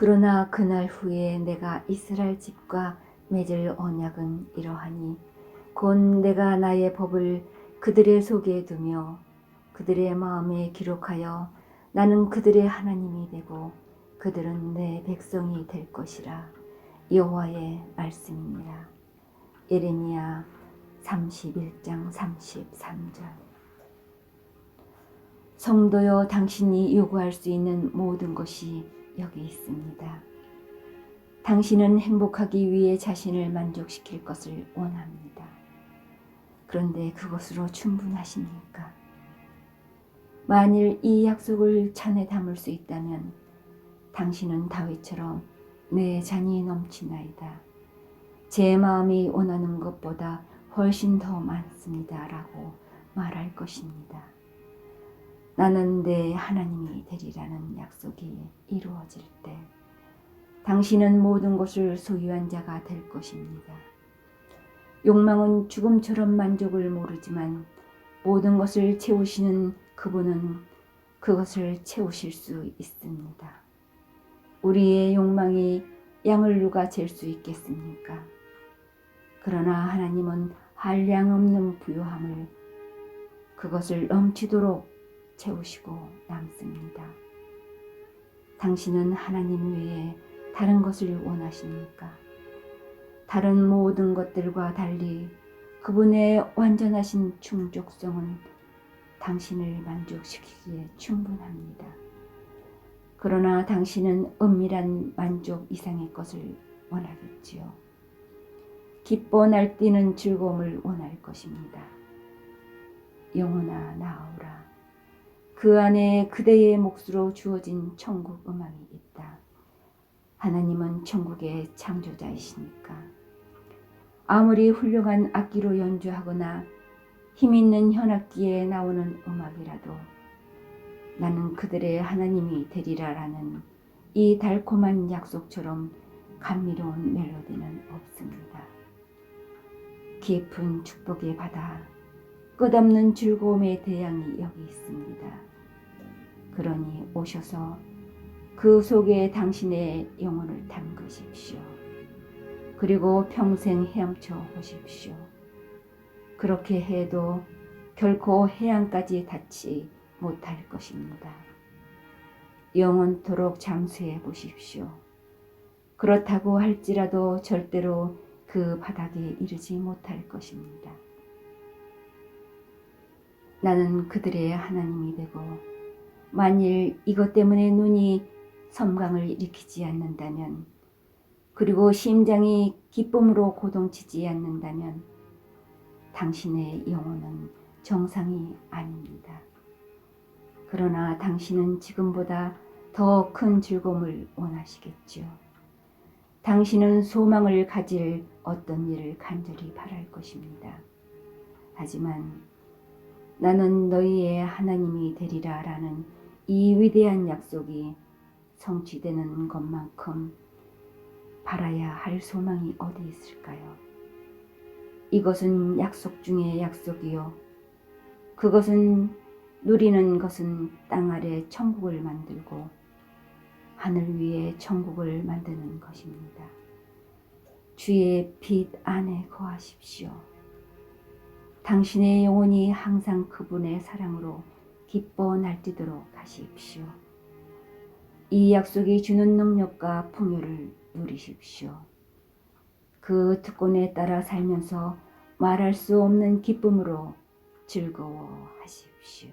그러나 그날 후에 내가 이스라엘 집과 맺을 언약은 이러하니 곧 내가 나의 법을 그들의 속에 두며 그들의 마음에 기록하여 나는 그들의 하나님이 되고 그들은 내 백성이 될 것이라 여호와의 말씀입니다. 예레미야 31장 33절 성도여 당신이 요구할 수 있는 모든 것이 여기 있습니다. 당신은 행복하기 위해 자신을 만족시킬 것을 원합니다. 그런데 그것으로 충분하십니까? 만일 이 약속을 잔에 담을 수 있다면 당신은 다윗처럼 내 잔이 넘치나이다. 제 마음이 원하는 것보다 훨씬 더 많습니다. 라고 말할 것입니다. 나는 내 하나님이 되리라는 약속이 이루어질 때 당신은 모든 것을 소유한 자가 될 것입니다. 욕망은 죽음처럼 만족을 모르지만 모든 것을 채우시는 그분은 그것을 채우실 수 있습니다. 우리의 욕망이 양을 누가 잴 수 있겠습니까? 그러나 하나님은 한량 없는 부요함을 그것을 넘치도록 채우시고 남습니다. 당신은 하나님 외에 다른 것을 원하십니까? 다른 모든 것들과 달리 그분의 완전하신 충족성은 당신을 만족시키기에 충분합니다. 그러나 당신은 은밀한 만족 이상의 것을 원하겠지요. 기뻐 날뛰는 즐거움을 원할 것입니다. 영혼아 나오라. 그 안에 그대의 몫으로 주어진 천국 음악이 있다. 하나님은 천국의 창조자이시니까. 아무리 훌륭한 악기로 연주하거나 힘 있는 현악기에 나오는 음악이라도 나는 그들의 하나님이 되리라라는 이 달콤한 약속처럼 감미로운 멜로디는 없습니다. 깊은 축복의 바다, 끝없는 즐거움의 대양이 여기 있습니다. 그러니 오셔서 그 속에 당신의 영혼을 담그십시오. 그리고 평생 헤엄쳐 보십시오. 그렇게 해도 결코 해안까지 닿지 못할 것입니다. 영원토록 잠수해 보십시오. 그렇다고 할지라도 절대로 그 바닥에 이르지 못할 것입니다. 나는 그들의 하나님이 되고 만일 이것 때문에 눈이 섬광을 일으키지 않는다면 그리고 심장이 기쁨으로 고동치지 않는다면 당신의 영혼은 정상이 아닙니다. 그러나 당신은 지금보다 더 큰 즐거움을 원하시겠지요. 당신은 소망을 가질 어떤 일을 간절히 바랄 것입니다. 하지만 나는 너희의 하나님이 되리라 라는 이 위대한 약속이 성취되는 것만큼 바라야 할 소망이 어디 있을까요? 이것은 약속 중의 약속이요. 그것은 누리는 것은 땅 아래 천국을 만들고 하늘 위에 천국을 만드는 것입니다. 주의 빛 안에 거하십시오. 당신의 영혼이 항상 그분의 사랑으로 기뻐 날뛰도록 하십시오. 이 약속이 주는 능력과 풍요를 누리십시오. 그 특권에 따라 살면서 말할 수 없는 기쁨으로 즐거워하십시오.